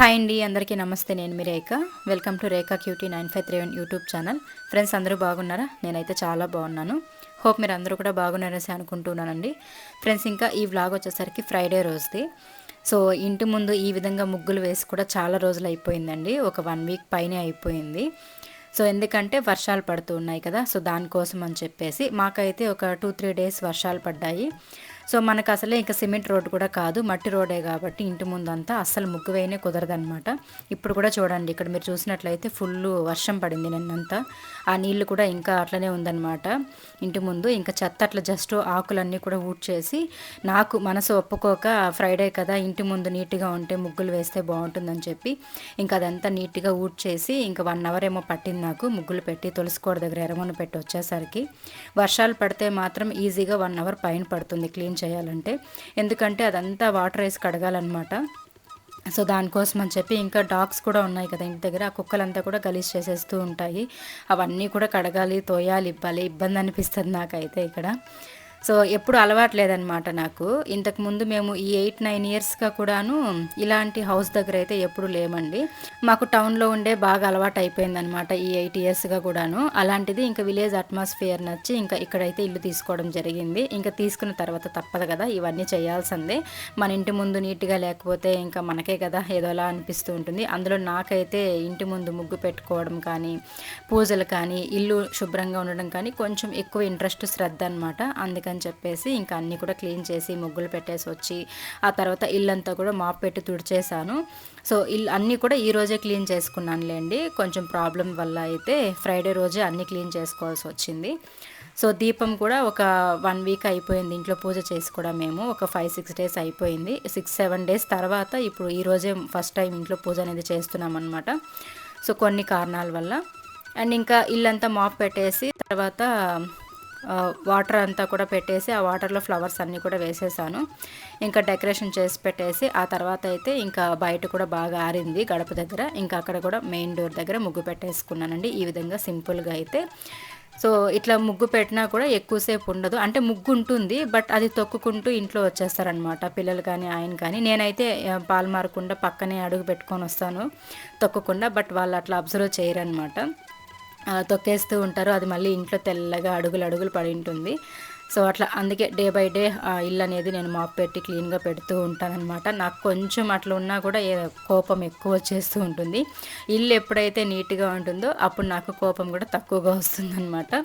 Hi అండి అందరికీ నమస్తే. నేను మీ Rekha. Welcome to Rekha QT nine five three one YouTube channel. Friends అందరూ బాగున్నారా? నేనైతే చాలా బాగున్నాను. హోప్ మీరు అందరూ కూడా బాగున్నారనేసి అనుకుంటున్నానండి. ఫ్రెండ్స్ ఇంకా ఈ వ్లాగ్ వచ్చేసరికి ఫ్రైడే రోజుది. సో ఇంటి ముందు ఈ విధంగా ముగ్గులు వేసి కూడా చాలా రోజులు అయిపోయిందండి. ఒక వన్ వీక్ పైనే అయిపోయింది. సో ఎందుకంటే వర్షాలు పడుతూ ఉన్నాయి కదా సో దానికోసం అని చెప్పేసి మాకైతే ఒక టూ త్రీ డేస్ వర్షాలు పడ్డాయి. సో మనకు అసలే ఇంకా సిమెంట్ రోడ్డు కూడా కాదు మట్టి రోడే కాబట్టి ఇంటి ముందంతా అస్సలు ముగ్గు వేయనే కుదరదనమాట ఇప్పుడు కూడా చూడండి ఇక్కడ మీరు చూసినట్లయితే ఫుల్ వర్షం పడింది నిన్నంతా. ఆ నీళ్ళు కూడా ఇంకా అట్లనే ఉందన్నమాట. ఇంటి ముందు ఇంకా చెత్త అట్లా జస్ట్ ఆకులన్నీ కూడా ఊడ్చేసి నాకు మనసు ఒప్పుకోక ఫ్రైడే కదా ఇంటి ముందు నీట్గా ఉంటే ముగ్గులు వేస్తే బాగుంటుందని చెప్పి ఇంకా అదంతా నీట్గా ఊడ్చేసి ఇంకా వన్ అవర్ ఏమో పట్టింది నాకు ముగ్గులు పెట్టి తులసికోడ దగ్గర ఎరమొన పెట్టి వచ్చేసరికి. వర్షాలు పడితే మాత్రం ఈజీగా వన్ అవర్ పైన పడుతుంది క్లీన్ చేయాలంటే. ఎందుకంటే అదంతా వాటర్ వేసి కడగాలన్నమాట. సో దానికోసం అని చెప్పి ఇంకా డాగ్స్ కూడా ఉన్నాయి కదా ఇంటి దగ్గర. ఆ కుక్కలంతా కూడా గలీజ్ చేసేస్తూ ఉంటాయి. అవన్నీ కూడా కడగాలి తోయాలి ఇవ్వాలి. ఇబ్బంది అనిపిస్తుంది నాకైతే ఇక్కడ. సో ఎప్పుడు అలవాట్లేదనమాట నాకు. ఇంతకు ముందు మేము ఈ ఎయిట్ నైన్ ఇయర్స్గా కూడాను ఇలాంటి హౌస్ దగ్గర అయితే ఎప్పుడు లేమండి. మాకు టౌన్లో ఉండే బాగా అలవాటు అయిపోయిందనమాట ఈ ఎయిట్ ఇయర్స్గా కూడాను. అలాంటిది ఇంకా విలేజ్ అట్మాస్ఫియర్ నచ్చి ఇంకా ఇక్కడైతే ఇల్లు తీసుకోవడం జరిగింది. ఇంకా తీసుకున్న తర్వాత తప్పదు కదా ఇవన్నీ చేయాల్సిందే. మన ఇంటి ముందు నీట్గా లేకపోతే ఇంకా మనకే కదా ఏదోలా అనిపిస్తూ ఉంటుంది. అందులో నాకైతే ఇంటి ముందు ముగ్గు పెట్టుకోవడం కానీ పూజలు కానీ ఇల్లు శుభ్రంగా ఉండడం కానీ కొంచెం ఎక్కువ ఇంట్రెస్ట్ శ్రద్ధ అనమాట అందుకని అందుకని చెప్పేసి ఇంకా అన్నీ కూడా క్లీన్ చేసి ముగ్గులు పెట్టేసి వచ్చి ఆ తర్వాత ఇల్లంతా కూడా మాప్ పెట్టి తుడిచేసాను సో ఇల్లు అన్నీ కూడా ఈరోజే క్లీన్ చేసుకున్నానులేండి. కొంచెం ప్రాబ్లం వల్ల అయితే ఫ్రైడే రోజే అన్నీ క్లీన్ చేసుకోవాల్సి వచ్చింది. సో దీపం కూడా ఒక వన్ వీక్ అయిపోయింది. ఇంట్లో పూజ చేసి కూడా మేము ఒక ఫైవ్ సిక్స్ డేస్ అయిపోయింది. సిక్స్ సెవెన్ డేస్ తర్వాత ఇప్పుడు ఈరోజే ఫస్ట్ టైం ఇంట్లో పూజ అనేది చేస్తున్నాం అనమాట సో కొన్ని కారణాల వల్ల. అండ్ ఇంకా ఇల్లంతా మాప్ పెట్టేసి తర్వాత వాటర్ అంతా కూడా పెట్టేసి ఆ వాటర్లో ఫ్లవర్స్ అన్నీ కూడా వేసేసాను. ఇంకా డెకరేషన్ చేసి పెట్టేసి ఆ తర్వాత అయితే ఇంకా బయట కూడా బాగా ఆరింది గడప దగ్గర. ఇంకా అక్కడ కూడా మెయిన్ డోర్ దగ్గర ముగ్గు పెట్టేసుకున్నానండి. ఈ విధంగా సింపుల్గా అయితే. సో ఇట్లా ముగ్గు పెట్టినా కూడా ఎక్కువసేపు ఉండదు. అంటే ముగ్గు ఉంటుంది బట్ అది తొక్కుకుంటూ ఇంట్లో వచ్చేస్తారనమాట పిల్లలు కానీ ఆయన కానీ. నేనైతే పాలు మారకుండా పక్కనే అడుగు పెట్టుకొని వస్తాను తొక్కకుండా బట్ వాళ్ళు అట్లా అబ్జర్వ్ చేయరనమాట తొక్కేస్తూ ఉంటారు. అది మళ్ళీ ఇంట్లో తెల్లగా అడుగులు అడుగులు పడి ఉంటుంది. సో అట్లా అందుకే డే బై డే ఇల్లు అనేది నేను మాప్ పెట్టి క్లీన్గా పెడుతూ ఉంటానన్నమాట. నాకు కొంచెం అట్లా ఉన్నా కూడా కోపం ఎక్కువ వచ్చేస్తూ ఉంటుంది. ఇల్లు ఎప్పుడైతే నీట్గా ఉంటుందో అప్పుడు నాకు కోపం కూడా తక్కువగా వస్తుందన్నమాట.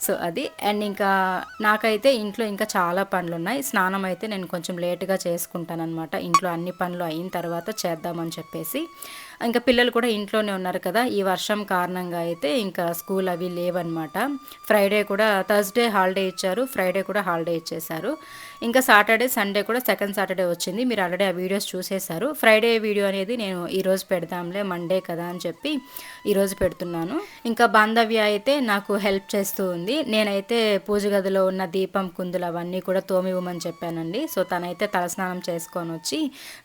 సో అది. అండ్ ఇంకా నాకైతే ఇంట్లో ఇంకా చాలా పనులు ఉన్నాయి స్నానం అయితే నేను కొంచెం లేటుగా చేసుకుంటానమాట ఇంట్లో అన్ని పనులు అయిన తర్వాత చేద్దామని చెప్పేసి ఇంకా పిల్లలు కూడా ఇంట్లోనే ఉన్నారు కదా ఈ వర్షం కారణంగా అయితే ఇంకా స్కూల్ అవి లేవన్నమాట. ఫ్రైడే కూడా థర్స్డే హాలిడే ఇచ్చారు ఫ్రైడే కూడా హాలిడే ఇచ్చేశారు. ఇంకా సాటర్డే సండే కూడా సెకండ్ సాటర్డే వచ్చింది. మీరు ఆల్రెడీ ఆ వీడియోస్ చూసేశారు. ఫ్రైడే వీడియో అనేది నేను ఈరోజు పెడదాంలే మండే కదా అని చెప్పి ఈరోజు పెడుతున్నాను. ఇంకా బాంధవ్య అయితే నాకు హెల్ప్ చేస్తూ ఉంది. నేనైతే పూజ గదిలో ఉన్న దీపం కుందులు అవన్నీ కూడా తోమివ్వమని చెప్పానండి. సో తనైతే తలస్నానం చేసుకొని వచ్చి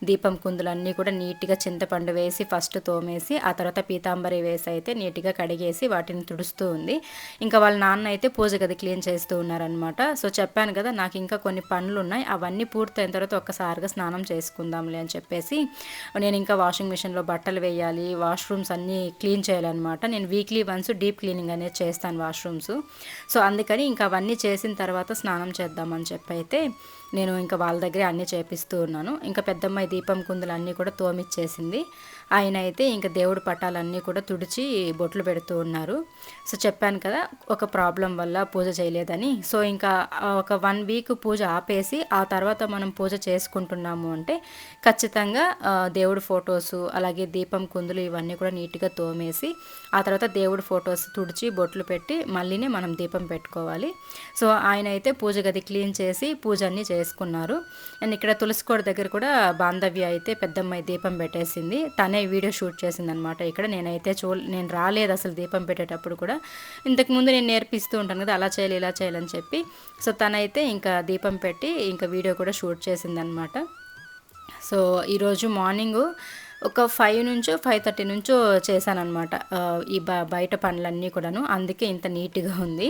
దీపం కుందులు అన్నీ కూడా నీట్గా చింతపండు వేసి ఫస్ట్ తోమేసి ఆ తర్వాత పీతాంబరి వేసి అయితే నీట్గా కడిగేసి వాటిని తుడుస్తూ ఉంది. ఇంకా వాళ్ళ నాన్న అయితే పూజ గది క్లీన్ చేస్తూ ఉన్నారనమాట సో చెప్పాను కదా నాకు ఇంకా కొన్ని పనులు పనులు ఉన్నాయి అవన్నీ పూర్తయిన తర్వాత ఒక్కసారిగా స్నానం చేసుకుందాంలే అని చెప్పేసి నేను ఇంకా వాషింగ్ మిషన్లో బట్టలు వేయాలి వాష్రూమ్స్ అన్నీ క్లీన్ చేయాలన్నమాట. నేను వీక్లీ వన్స్ డీప్ క్లీనింగ్ అనేది చేస్తాను వాష్రూమ్స్. సో అందుకని ఇంకా అవన్నీ చేసిన తర్వాత స్నానం చేద్దామని చెప్పి అయితే నేను ఇంకా వాళ్ళ దగ్గరే అన్నీ చేపిస్తూ ఉన్నాను. ఇంకా పెద్దమ్మాయి దీపం కుందులు అన్నీ కూడా తోమిచ్చేసింది. ఆయన అయితే ఇంకా దేవుడి పటాలన్నీ కూడా తుడిచి బొట్లు పెడుతూ ఉన్నారు. సో చెప్పాను కదా ఒక ప్రాబ్లం వల్ల పూజ చేయలేదని. సో ఇంకా ఒక వన్ వీక్ పూజ ఆపేసి ఆ తర్వాత మనం పూజ చేసుకుంటున్నాము అంటే ఖచ్చితంగా దేవుడి ఫొటోస్ అలాగే దీపం కుందులు ఇవన్నీ కూడా నీట్గా తోమేసి ఆ తర్వాత దేవుడి ఫొటోస్ తుడిచి బొట్లు పెట్టి మళ్ళీనే మనం దీపం పెట్టుకోవాలి. సో ఆయన అయితే పూజ గది క్లీన్ చేసి పూజ అన్నీ చేసుకున్నారు. అండ్ ఇక్కడ తులసికోడ దగ్గర కూడా బాంధవ్య అయితే పెద్దమ్మాయి దీపం పెట్టేసింది. తనే వీడియో షూట్ చేసింది అనమాట ఇక్కడ నేనైతే చూ నేను రాలేదు అసలు దీపం పెట్టేటప్పుడు కూడా. ఇంతకుముందు నేను నేర్పిస్తూ ఉంటాను కదా అలా చేయాలి ఇలా చేయాలని చెప్పి. సో తనైతే ఇంకా దీపం పెట్టి ఇంకా వీడియో కూడా షూట్ చేసింది అనమాట సో ఈరోజు మార్నింగు ఒక ఫైవ్ నుంచో ఫైవ్ థర్టీ నుంచో చేశానమాట ఈ బ బయట పనులన్నీ కూడాను. అందుకే ఇంత నీట్గా ఉంది.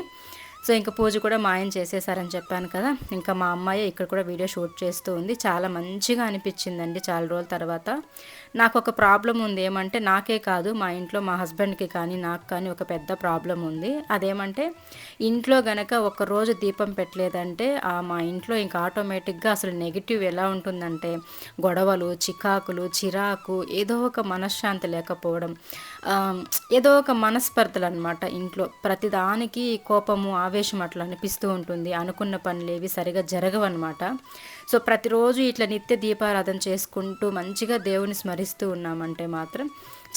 సో ఇంకా పూజ కూడా మా ఆయన చేసేసారని చెప్పాను కదా. ఇంకా మా అమ్మాయి ఇక్కడ కూడా వీడియో షూట్ చేస్తూ ఉంది. చాలా మంచిగా అనిపించిందండి చాలా రోజుల తర్వాత. నాకు ఒక ప్రాబ్లం ఉంది. ఏమంటే నాకే కాదు మా ఇంట్లో మా హస్బెండ్కి కానీ నాకు కానీ ఒక పెద్ద ప్రాబ్లం ఉంది. అదేమంటే ఇంట్లో గనక ఒకరోజు దీపం పెట్టలేదంటే మా ఇంట్లో ఇంకా ఆటోమేటిక్గా అసలు నెగిటివ్ ఎలా ఉంటుందంటే గొడవలు చికాకులు చిరాకు ఏదో ఒక మనశ్శాంతి లేకపోవడం ఏదో ఒక మనస్పర్ధలు అనమాట ఇంట్లో. ప్రతిదానికి కోపము ఆవేశం అట్లా అనిపిస్తూ ఉంటుంది. అనుకున్న పనులు ఏవి సరిగా జరగవన్నమాట. సో ప్రతిరోజు ఇట్లా నిత్య దీపారాధన చేసుకుంటూ మంచిగా దేవుని స్మరిస్తూ ఉన్నామంటే మాత్రం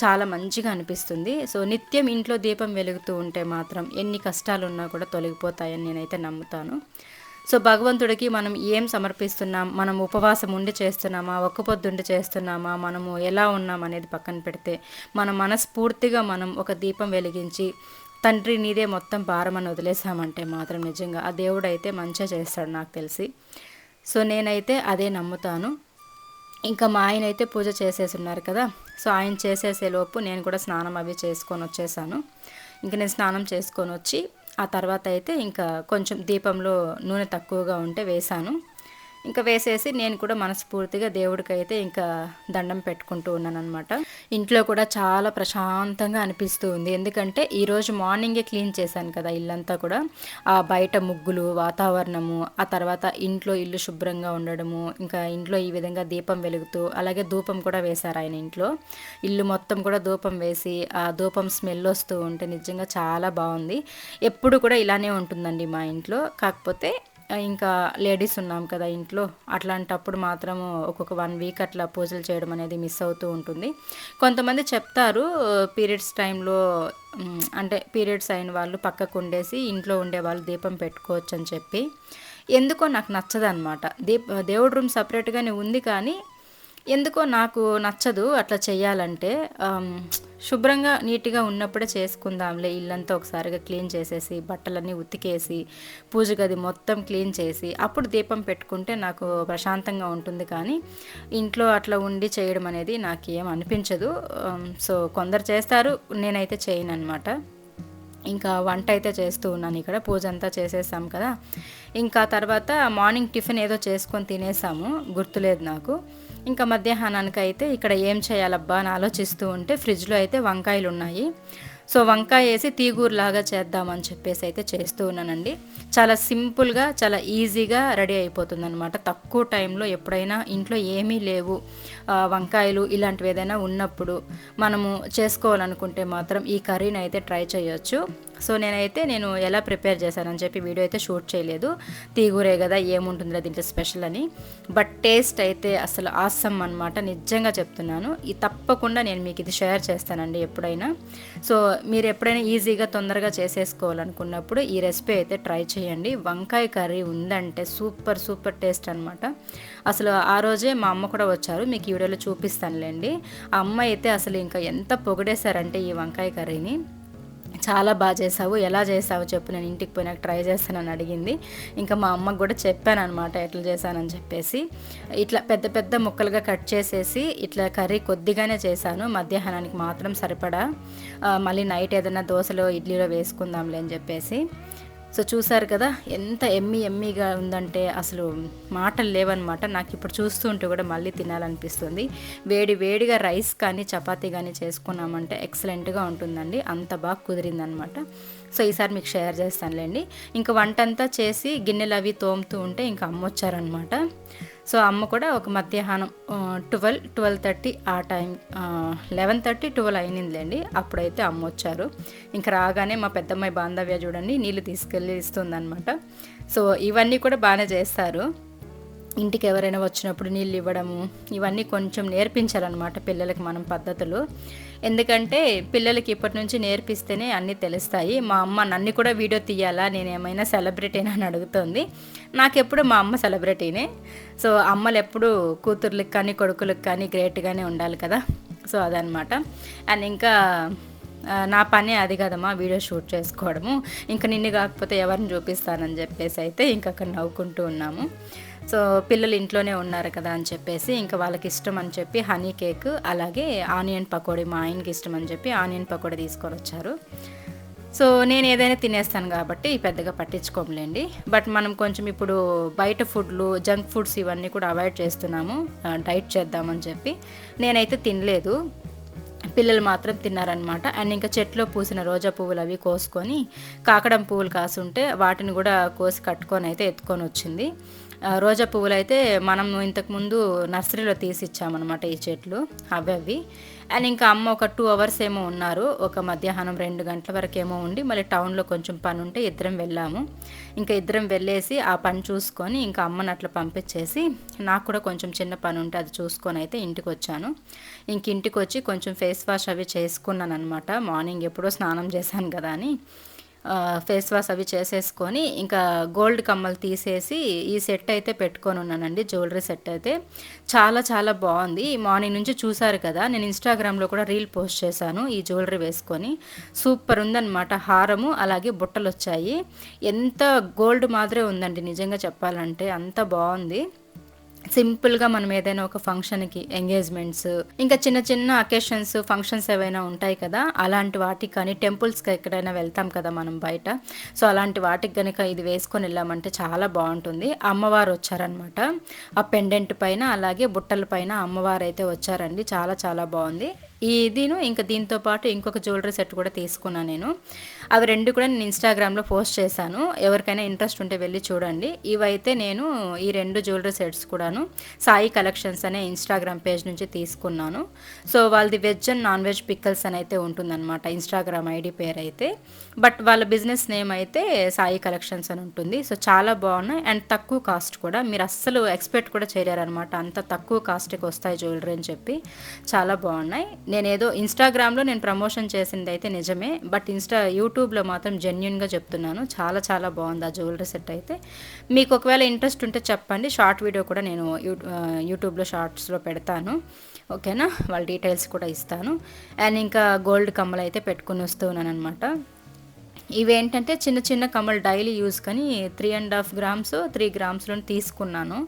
చాలా మంచిగా అనిపిస్తుంది. సో నిత్యం ఇంట్లో దీపం వెలుగుతూ ఉంటే మాత్రం ఎన్ని కష్టాలు ఉన్నా కూడా తొలగిపోతాయని నేనైతే నమ్ముతాను. సో భగవంతుడికి మనం ఏం సమర్పిస్తున్నాం? మనం ఉపవాసం ఉండి చేస్తున్నామా? ఒక్క పొద్దుండి చేస్తున్నామా? మనము ఎలా ఉన్నాం అనేది పక్కన పెడితే మన మనస్ఫూర్తిగా మనం ఒక దీపం వెలిగించి తండ్రి నీదే మొత్తం భారమని వదిలేసామంటే మాత్రం నిజంగా ఆ దేవుడు అయితే మంచిగా చేస్తాడు నాకు తెలిసి. సో నేనైతే అదే నమ్ముతాను. ఇంకా మా ఆయన అయితే పూజ చేసేసి ఉన్నారు కదా. సో ఆయన చేసేసే లోపు నేను కూడా స్నానం అవి చేసుకొని వచ్చేసాను. ఇంకా నేను స్నానం చేసుకొని వచ్చి ఆ తర్వాత అయితే ఇంకా కొంచెం దీపంలో నూనె తక్కువగా ఉంటే వేశాను. ఇంకా వేసేసి నేను కూడా మనస్ఫూర్తిగా దేవుడికి అయితే ఇంకా దండం పెట్టుకుంటూ ఉన్నాను అనమాట ఇంట్లో కూడా చాలా ప్రశాంతంగా అనిపిస్తూ ఉంది. ఎందుకంటే ఈరోజు మార్నింగే క్లీన్ చేశాను కదా ఇల్లంతా కూడా. ఆ బయట ముగ్గులు వాతావరణము ఆ తర్వాత ఇంట్లో ఇల్లు శుభ్రంగా ఉండడము ఇంకా ఇంట్లో ఈ విధంగా దీపం వెలుగుతూ అలాగే ధూపం కూడా వేశారు ఆయన ఇంట్లో. ఇల్లు మొత్తం కూడా ధూపం వేసి ఆ ధూపం స్మెల్ వస్తూ ఉంటే నిజంగా చాలా బాగుంది. ఎప్పుడు కూడా ఇలానే ఉంటుందండి మా ఇంట్లో. కాకపోతే ఇంకా లేడీస్ ఉన్నాం కదా ఇంట్లో. అట్లాంటప్పుడు మాత్రము ఒక్కొక్క వన్ వీక్ అట్లా పూజలు చేయడం అనేది మిస్ అవుతూ ఉంటుంది. కొంతమంది చెప్తారు పీరియడ్స్ టైంలో అంటే పీరియడ్స్ అయిన వాళ్ళు పక్కకు ఉండేసి ఇంట్లో ఉండే వాళ్ళు దీపం పెట్టుకోవచ్చు అని చెప్పి. ఎందుకో నాకు నచ్చదనమాట దీప దేవుడి రూమ్ సపరేట్గానే ఉంది కానీ ఎందుకో నాకు నచ్చదు అట్లా చేయాలంటే శుభ్రంగా నీట్గా ఉన్నప్పుడే చేసుకుందాంలే. ఇల్లంతా ఒకసారిగా క్లీన్ చేసేసి బట్టలన్నీ ఉతికేసి పూజ గది మొత్తం క్లీన్ చేసి అప్పుడు దీపం పెట్టుకుంటే నాకు ప్రశాంతంగా ఉంటుంది. కానీ ఇంట్లో అట్లా ఉండి చేయడం అనేది నాకు ఏం అనిపించదు సో కొందరు చేస్తారు నేనైతే చేయను అనమాట ఇంకా వంట అయితే చేస్తూ ఉన్నాను ఇక్కడ. పూజ అంతా చేసేసాం కదా. ఇంకా తర్వాత మార్నింగ్ టిఫిన్ ఏదో చేసుకొని తినేసాము. గుర్తులేదు నాకు. ఇంకా మధ్యాహ్నానికి అయితే ఇక్కడ ఏం చేయాలబ్బా అని ఆలోచిస్తూ ఉంటే ఫ్రిడ్జ్లో అయితే వంకాయలు ఉన్నాయి సో వంకాయ వేసి తీగూరులాగా చేద్దామని చెప్పేసి అయితే చేస్తూ ఉన్నానండి. చాలా సింపుల్గా చాలా ఈజీగా రెడీ అయిపోతుంది అనమాట తక్కువ టైంలో ఎప్పుడైనా ఇంట్లో ఏమీ లేవు. వంకాయలు ఇలాంటివి ఏదైనా ఉన్నప్పుడు మనము చేసుకోవాలనుకుంటే మాత్రం ఈ కర్రీని అయితే ట్రై చేయొచ్చు. సో నేనైతే నేను ఎలా ప్రిపేర్ చేశానని చెప్పి వీడియో అయితే షూట్ చేయలేదు. తీగూరే కదా ఏముంటుందిలే దీంట్లో స్పెషల్ అని. బట్ టేస్ట్ అయితే అసలు ఆసమ్ అనమాట నిజంగా చెప్తున్నాను. ఈ తప్పకుండా నేను మీకు ఇది షేర్ చేస్తానండి ఎప్పుడైనా. సో మీరు ఎప్పుడైనా ఈజీగా తొందరగా చేసేసుకోవాలనుకున్నప్పుడు ఈ రెసిపీ అయితే ట్రై చేయండి. వంకాయ కర్రీ ఉందంటే సూపర్ సూపర్ టేస్ట్ అనమాట అసలు ఆ రోజే మా అమ్మ కూడా వచ్చారు. మీకు ఈ వీడియోలో చూపిస్తానులేండి. ఆ అమ్మ అయితే అసలు ఇంకా ఎంత పొగిడేశారంటే ఈ వంకాయ కర్రీని. చాలా బాగా చేసావు ఎలా చేసావు చెప్పు నేను ఇంటికి పోయినాక ట్రై చేస్తానని అడిగింది. ఇంకా మా అమ్మకు కూడా చెప్పాను అనమాట ఎట్లా చేశానని చెప్పేసి. ఇట్లా పెద్ద పెద్ద ముక్కలుగా కట్ చేసేసి ఇట్లా కర్రీ కొద్దిగానే చేశాను మధ్యాహ్నానికి మాత్రం సరిపడా. మళ్ళీ నైట్ ఏదైనా దోశలో ఇడ్లీలో వేసుకుందాంలే అని చెప్పేసి. సో చూసారు కదా ఎంత ఎమ్మి ఎమ్మిగా ఉందంటే అసలు మాటలు లేవన్నమాట. నాకు ఇప్పుడు చూస్తుంటే కూడా మళ్ళీ తినాలనిపిస్తుంది. వేడి వేడిగా రైస్ కానీ చపాతీ కానీ చేసుకున్నామంటే ఎక్సలెంట్గా ఉంటుందండి. అంత బాగా కుదిరిందనమాట సో ఈసారి మీకు షేర్ చేస్తానులేండి. ఇంకా వంట అంతా చేసి గిన్నెలు అవి తోముతూ ఉంటే ఇంకా అమ్మొచ్చారనమాట సో అమ్మ కూడా ఒక మధ్యాహ్నం ట్వెల్వ్ ట్వెల్వ్ థర్టీ ఆ టైం లెవెన్ థర్టీ ట్వెల్వ్ అయినిందిలేండి అప్పుడైతే అమ్మ వచ్చారు. ఇంకా రాగానే మా పెద్దమ్మాయి బాంధవ్య చూడండి నీళ్ళు తీసుకెళ్ళి ఇస్తుందన్నమాట. సో ఇవన్నీ కూడా బాగానే చేస్తారు. ఇంటికి ఎవరైనా వచ్చినప్పుడు నీళ్ళు ఇవ్వడము ఇవన్నీ కొంచెం నేర్పించాలన్నమాట పిల్లలకి మనం పద్ధతులు. ఎందుకంటే పిల్లలకి ఇప్పటి నుంచి నేర్పిస్తేనే అన్నీ తెలుస్తాయి. మా అమ్మ నన్ను కూడా వీడియో తీయాలా నేను ఏమైనా సెలబ్రిటీనా అని అడుగుతుంది. నాకెప్పుడు మా అమ్మ సెలబ్రిటీనే. సో అమ్మలు ఎప్పుడు కూతుర్లకు కానీ కొడుకులకు కానీ గ్రేట్గానే ఉండాలి కదా. సో అదనమాట అండ్ ఇంకా నా పనే అది కదమ్మా వీడియో షూట్ చేసుకోవడము. ఇంకా నిన్ను కాకపోతే ఎవరిని చూపిస్తానని చెప్పేసి అయితే ఇంకా అక్కడ నవ్వుకుంటూ ఉన్నాము. సో పిల్లలు ఇంట్లోనే ఉన్నారు కదా అని చెప్పేసి ఇంకా వాళ్ళకి ఇష్టం అని చెప్పి హనీ కేక్ అలాగే ఆనియన్ పకోడీ మా ఆయనకి ఇష్టం అని చెప్పి ఆనియన్ పకోడీ తీసుకొని వచ్చారు. సో నేను ఏదైనా తినేస్తాను కాబట్టి పెద్దగా పట్టించుకోములేండి. బట్ మనం కొంచెం ఇప్పుడు బయట ఫుడ్లు జంక్ ఫుడ్స్ ఇవన్నీ కూడా అవాయిడ్ చేస్తున్నాము. డైట్ చేద్దామని చెప్పి నేనైతే తినలేదు. పిల్లలు మాత్రం తిన్నారనమాట అండ్ ఇంకా చెట్లో పూసిన రోజా పువ్వులు అవి కోసుకొని కాకడం పువ్వులు కాసుంటే వాటిని కూడా కోసి కట్టుకొని అయితే ఎత్తుకొని వచ్చింది. రోజా పువ్వులు అయితే మనం ఇంతకుముందు నర్సరీలో తీసి ఇచ్చామన్నమాట ఈ చెట్లు అవి అవి. అండ్ ఇంకా అమ్మ ఒక టూ అవర్స్ ఏమో ఉన్నారు ఒక మధ్యాహ్నం రెండు గంటల వరకు ఏమో ఉండి మళ్ళీ టౌన్లో కొంచెం పని ఉంటే ఇద్దరం వెళ్ళాము. ఇంకా ఇద్దరం వెళ్ళేసి ఆ పని చూసుకొని ఇంకా అమ్మని అట్లా పంపించేసి నాకు కూడా కొంచెం చిన్న పని ఉంటే అది చూసుకొని అయితే ఇంటికి వచ్చాను. ఇంక ఇంటికి వచ్చి కొంచెం ఫేస్ వాష్ అవి చేసుకున్నాను అనమాట మార్నింగ్ ఎప్పుడో స్నానం చేశాను కదా అని. ఫేస్ వాష్ అవి చేసేసుకొని ఇంకా గోల్డ్ కమ్మలు తీసేసి ఈ సెట్ అయితే పెట్టుకొని ఉన్నానండి జ్యువెలరీ సెట్ అయితే. చాలా చాలా బాగుంది. మార్నింగ్ నుంచి చూసారు కదా నేను ఇన్స్టాగ్రామ్లో కూడా రీల్ పోస్ట్ చేశాను ఈ జ్యువెలరీ వేసుకొని. సూపర్ ఉందన్నమాట హారము అలాగే బుట్టలు వచ్చాయి ఎంత గోల్డ్ మాదిరే ఉందండి నిజంగా చెప్పాలంటే అంత బాగుంది. సింపుల్గా మనం ఏదైనా ఒక ఫంక్షన్కి ఎంగేజ్మెంట్స్ ఇంకా చిన్న చిన్న అకేషన్స్ ఫంక్షన్స్ ఏవైనా ఉంటాయి కదా అలాంటి వాటికి కానీ టెంపుల్స్కి ఎక్కడైనా వెళ్తాం కదా మనం బయట. సో అలాంటి వాటికి కనుక ఇది వేసుకొని వెళ్ళామంటే చాలా బాగుంటుంది. అమ్మవారు వచ్చారనమాట. ఆ పెండెంట్ పైన అలాగే బుట్టల పైన అమ్మవారు అయితే వచ్చారండి. చాలా చాలా బాగుంది. ఇదిను ఇంకా దీంతో పాటు ఇంకొక జ్యువెలరీ సెట్ కూడా తీసుకున్నాను నేను. అవి రెండు కూడా నేను ఇన్స్టాగ్రామ్లో పోస్ట్ చేశాను. ఎవరికైనా ఇంట్రెస్ట్ ఉంటే వెళ్ళి చూడండి. ఇవైతే నేను ఈ రెండు జ్యువెలరీ సెట్స్ కూడాను సాయి కలెక్షన్స్ అనే ఇన్స్టాగ్రామ్ పేజ్ నుంచి తీసుకున్నాను. సో వాళ్ళది veg and non veg pickles అని అయితే ఉంటుందన్నమాట ఇన్స్టాగ్రామ్ ఐడి పేరు అయితే బట్ వాళ్ళ బిజినెస్ నేమ్ అయితే సాయి కలెక్షన్స్ అని ఉంటుంది. సో చాలా బాగున్నాయి. అండ్ తక్కువ కాస్ట్ కూడా. మీరు అస్సలు ఎక్స్పెక్ట్ కూడా చేయలేరనమాట అంత తక్కువ కాస్ట్కి వస్తాయి జ్యువెలరీ అని చెప్పి. చాలా బాగున్నాయి. నేను ఏదో ఇన్స్టాగ్రామ్లో నేను ప్రమోషన్ చేసింది అయితే నిజమే. బట్ ఇన్స్టా యూట్యూబ్ యూట్యూబ్లో మాత్రం జెన్యున్గా చెప్తున్నాను. చాలా చాలా బాగుంది ఆ జ్యువెలరీ సెట్ అయితే. మీకు ఒకవేళ ఇంట్రెస్ట్ ఉంటే చెప్పండి. షార్ట్ వీడియో కూడా నేను యూట్యూబ్లో షార్ట్స్లో పెడతాను. ఓకేనా? వాళ్ళ డీటెయిల్స్ కూడా ఇస్తాను. అండ్ ఇంకా గోల్డ్ కమ్మలు అయితే పెట్టుకుని వస్తున్నాను అనమాట ఇవేంటంటే చిన్న చిన్న కమ్మలు డైలీ యూస్ కానీ three and half grams three గ్రామ్స్లో తీసుకున్నాను.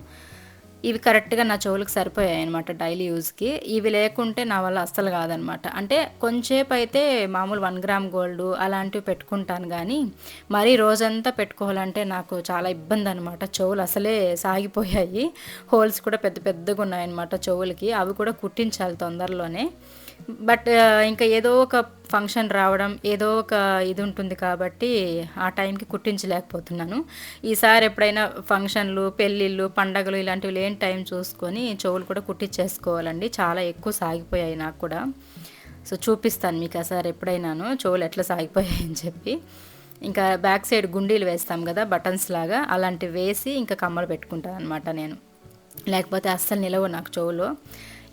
ఇవి కరెక్ట్గా నా చెవులకు సరిపోయాయి అనమాట డైలీ యూజ్కి. ఇవి లేకుంటే నా వల్ల అస్సలు కాదనమాట అంటే కొంచెంసేపు అయితే మామూలు వన్ గ్రామ్ గోల్డ్ అలాంటివి పెట్టుకుంటాను కానీ మరీ రోజంతా పెట్టుకోవాలంటే నాకు చాలా ఇబ్బంది అనమాట చెవులు అసలే సాగిపోయాయి. హోల్స్ కూడా పెద్ద పెద్దగా ఉన్నాయన్నమాట చెవులకి. అవి కూడా కుట్టించాలి తొందరలోనే. బట్ ఇంకా ఏదో ఒక ఫంక్షన్ రావడం ఏదో ఒక ఇది ఉంటుంది కాబట్టి ఆ టైంకి కుట్టించలేకపోతున్నాను. ఈసారి ఎప్పుడైనా ఫంక్షన్లు పెళ్ళిళ్ళు పండగలు ఇలాంటివి లేని టైం చూసుకొని చెవులు కూడా కుట్టించేసుకోవాలండి చాలా ఎక్కువ సాగిపోయాయి నాకు కూడా. సో చూపిస్తాను మీకు సార్ ఎప్పుడైనాను. చెవులు ఎట్లా సాగిపోయాయని చెప్పి. ఇంకా బ్యాక్ సైడ్ గుండీలు వేస్తాం కదా బటన్స్ లాగా. అలాంటివి వేసి ఇంకా కమ్మలు పెట్టుకుంటాను అనమాట నేను. లేకపోతే అస్సలు నిలవు నాకు చెవులో.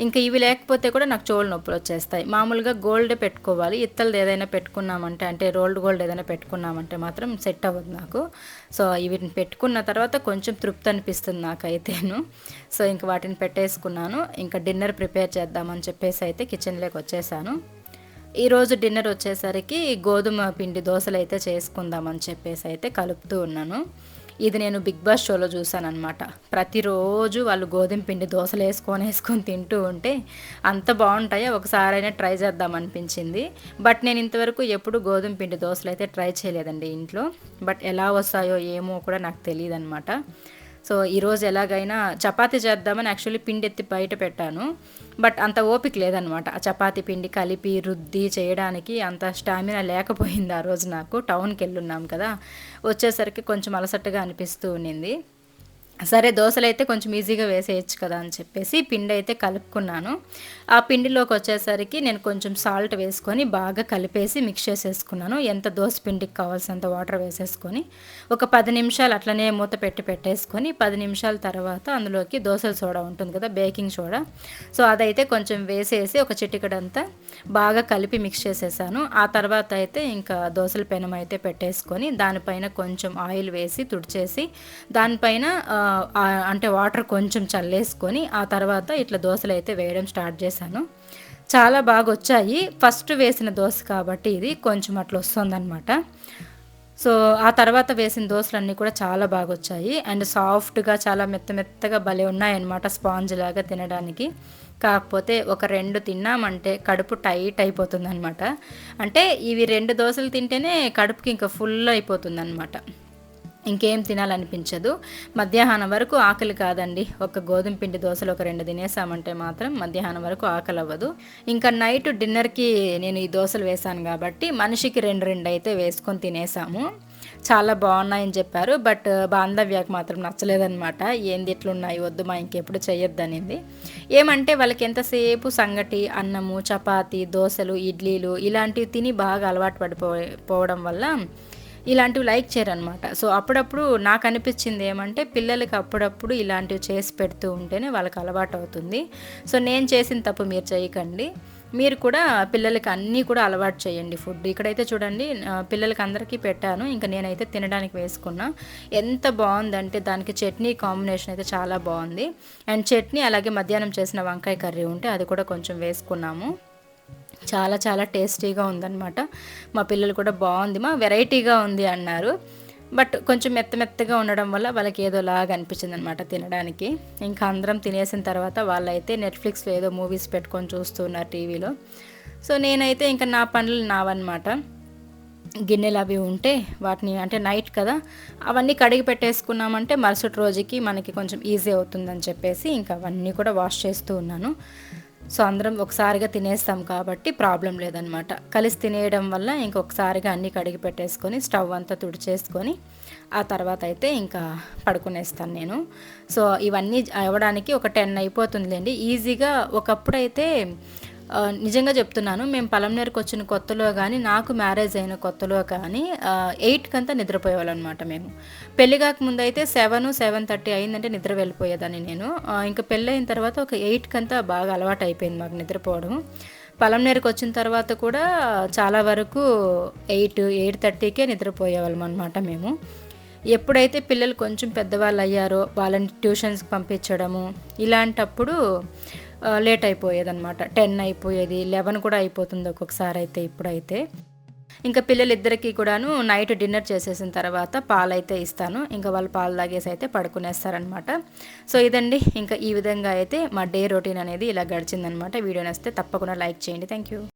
ఇంకా ఇవి లేకపోతే కూడా నాకు చెవులు నొప్పులు వచ్చేస్తాయి. మామూలుగా గోల్డ్ పెట్టుకోవాలి. ఇత్తలది ఏదైనా పెట్టుకున్నామంటే అంటే రోల్డ్ గోల్డ్ ఏదైనా పెట్టుకున్నామంటే మాత్రం సెట్ అవ్వదు నాకు. సో వీటిని పెట్టుకున్న తర్వాత కొంచెం తృప్తి అనిపిస్తుంది నాకైతేను. సో ఇంక వాటిని పెట్టేసుకున్నాను. ఇంకా డిన్నర్ ప్రిపేర్ చేద్దామని చెప్పేసి అయితే కిచెన్లోకి వచ్చేసాను. ఈరోజు డిన్నర్ వచ్చేసరికి గోధుమ పిండి దోశలు అయితే చేసుకుందామని చెప్పేసి అయితే కలుపుతూ ఉన్నాను. ఇది నేను బిగ్ బాస్ షోలో చూసానమాట ప్రతిరోజు వాళ్ళు గోధుమ పిండి దోశలు వేసుకొని వేసుకొని తింటూ ఉంటే అంత బాగుంటాయో? ఒకసారైనా ట్రై చేద్దాం అనిపించింది. బట్ నేను ఇంతవరకు ఎప్పుడు గోధుమ పిండి దోశలు అయితే ట్రై చేయలేదండి ఇంట్లో. బట్ ఎలా వస్తాయో ఏమో కూడా నాకు తెలియదు అనమాట సో ఈరోజు ఎలాగైనా చపాతి చేద్దామని యాక్చువల్లీ పిండి ఎత్తి బయట పెట్టాను. బట్ అంత ఓపిక లేదనమాట ఆ చపాతి పిండి కలిపి రుద్ది చేయడానికి అంత స్టామినా లేకపోయింది ఆ రోజు నాకు. టౌన్కి వెళ్ళున్నాం కదా. వచ్చేసరికి కొంచెం అలసట్టగా అనిపిస్తూ ఉండింది. సరే దోశలు అయితే కొంచెం ఈజీగా వేసేయచ్చు కదా అని చెప్పేసి పిండి అయితే కలుపుకున్నాను. ఆ పిండిలోకి వచ్చేసరికి నేను కొంచెం సాల్ట్ వేసుకొని బాగా కలిపేసి మిక్స్ చేసేసుకున్నాను. ఎంత దోశ పిండికి కావాల్సినంత వాటర్ వేసేసుకొని ఒక పది నిమిషాలు అట్లనే మూత పెట్టి పెట్టేసుకొని పది నిమిషాల తర్వాత అందులోకి దోశల సోడా ఉంటుంది కదా బేకింగ్ సోడా. సో అదైతే కొంచెం వేసేసి ఒక చిటికడంతా బాగా కలిపి మిక్స్ చేసేసాను. ఆ తర్వాత అయితే ఇంకా దోశల పెనం అయితే పెట్టేసుకొని దానిపైన కొంచెం ఆయిల్ వేసి తుడిచేసి దానిపైన అంటే వాటర్ కొంచెం చల్లేసుకొని ఆ తర్వాత ఇట్లా దోశలు అయితే వేయడం స్టార్ట్ చేశాను. చాలా బాగా వచ్చాయి. ఫస్ట్ వేసిన దోశ కాబట్టి ఇది కొంచెం అట్లా వస్తుందన్నమాట. సో ఆ తర్వాత వేసిన దోశలన్నీ కూడా చాలా బాగా వచ్చాయి. అండ్ సాఫ్ట్గా చాలా మెత్త మెత్తగా భలే ఉన్నాయన్నమాట స్పాంజ్ లాగా తినడానికి. కాకపోతే ఒక రెండు తిన్నామంటే కడుపు టైట్ అయిపోతుంది అనమాట అంటే ఇవి రెండు దోశలు తింటేనే కడుపుకి ఇంకా ఫుల్ అయిపోతుంది అనమాట ఇంకేం తినాలనిపించదు. మధ్యాహ్నం వరకు ఆకలి కాదండి. ఒక గోధుమ పిండి దోశలు ఒక రెండు తినేసామంటే మాత్రం మధ్యాహ్నం వరకు ఆకలి అవ్వదు ఇంకా నైట్ డిన్నర్కి నేను ఈ దోశలు వేసాను కాబట్టి మనిషికి రెండు రెండు అయితే వేసుకొని తినేసాము. చాలా బాగున్నాయని చెప్పారు. బట్ బాంధవ్యాకి మాత్రం నచ్చలేదనమాట ఏంది ఎట్లున్నాయి వద్దు మా ఇంకెప్పుడు చెయ్యొద్దనింది. ఏమంటే వాళ్ళకి ఎంతసేపు సంగటి అన్నము చపాతి దోశలు ఇడ్లీలు ఇలాంటివి తిని బాగా అలవాటు పడిపో పోవడం వల్ల ఇలాంటివి లైక్ చేయరనమాట సో అప్పుడప్పుడు నాకు అనిపించింది ఏమంటే పిల్లలకి అప్పుడప్పుడు ఇలాంటివి చేసి పెడుతూ ఉంటేనే వాళ్ళకి అలవాటు అవుతుంది. సో నేను చేసిన తప్పు మీరు చేయకండి. మీరు కూడా పిల్లలకి అన్నీ కూడా అలవాటు చేయండి ఫుడ్. ఇక్కడైతే చూడండి పిల్లలకి అందరికీ పెట్టాను. ఇంకా నేనైతే తినడానికి వేసుకున్నా. ఎంత బాగుందంటే దానికి చట్నీ కాంబినేషన్ అయితే చాలా బాగుంది. అండ్ చట్నీ అలాగే మధ్యాహ్నం చేసిన వంకాయ కర్రీ ఉంటే అది కూడా కొంచెం వేసుకున్నాము. చాలా చాలా టేస్టీగా ఉందన్నమాట. మా పిల్లలు కూడా బాగుంది. మా వెరైటీగా ఉంది అన్నారు. బట్ కొంచెం మెత్త మెత్తగా ఉండడం వల్ల వాళ్ళకి ఏదో లాగా అనిపించింది అనమాట తినడానికి. ఇంకా అందరం తినేసిన తర్వాత వాళ్ళైతే నెట్ఫ్లిక్స్లో ఏదో మూవీస్ పెట్టుకొని చూస్తున్నారు టీవీలో. సో నేనైతే ఇంకా నా పనులు నావన్నమాట. గిన్నెలు అవి ఉంటే వాటిని అంటే నైట్ కదా అవన్నీ కడిగి పెట్టేసుకున్నామంటే మరుసటి రోజుకి మనకి కొంచెం ఈజీ అవుతుందని చెప్పేసి ఇంకా అవన్నీ కూడా వాష్ చేస్తూ ఉన్నాను. సో అందరం ఒకసారిగా తినేస్తాం కాబట్టి ప్రాబ్లం లేదనమాట కలిసి తినేయడం వల్ల ఇంకొకసారిగా అన్నీ కడిగి పెట్టేసుకొని స్టవ్ అంతా తుడిచేసుకొని ఆ తర్వాత అయితే ఇంకా పడుకునేస్తాను నేను. సో ఇవన్నీ అవ్వడానికి ఒక టెన్ అయిపోతుందిలేండి. ఈజీగా ఒకప్పుడైతే నిజంగా చెప్తున్నాను మేము పలంనేరుకు వచ్చిన కొత్తలో కానీ నాకు మ్యారేజ్ అయిన కొత్తలో కానీ ఎయిట్కి అంతా నిద్రపోయేవాళ్ళనమాట మేము. పెళ్ళి కాకముందు అయితే సెవెన్ సెవెన్ థర్టీ అయిందంటే నిద్ర వెళ్ళిపోయేదాన్ని నేను. ఇంకా పెళ్ళి అయిన తర్వాత ఒక ఎయిట్కి అంతా బాగా అలవాటు అయిపోయింది మాకు నిద్రపోవడం. పలంనేరుకు వచ్చిన తర్వాత కూడా చాలా వరకు ఎయిట్ ఎయిట్ థర్టీకే నిద్రపోయేవాళ్ళం అనమాట మేము. ఎప్పుడైతే పిల్లలు కొంచెం పెద్దవాళ్ళు అయ్యారో వాళ్ళని ట్యూషన్స్కి పంపించడము ఇలాంటప్పుడు లేట్ అయిపోయేది అనమాట టెన్ అయిపోయేది లెవెన్ కూడా అయిపోతుంది ఒక్కొక్కసారి అయితే ఇప్పుడైతే. ఇంకా పిల్లలిద్దరికీ కూడాను నైట్ డిన్నర్ చేసేసిన తర్వాత పాలైతే ఇస్తాను. ఇంకా వాళ్ళు పాలు తాగేసి అయితే పడుకునేస్తారనమాట సో ఇదండి ఇంకా ఈ విధంగా అయితే మా డే రొటీన్ అనేది ఇలా గడిచిందనమాట వీడియో నేస్తే తప్పకుండా లైక్ చేయండి. Thank you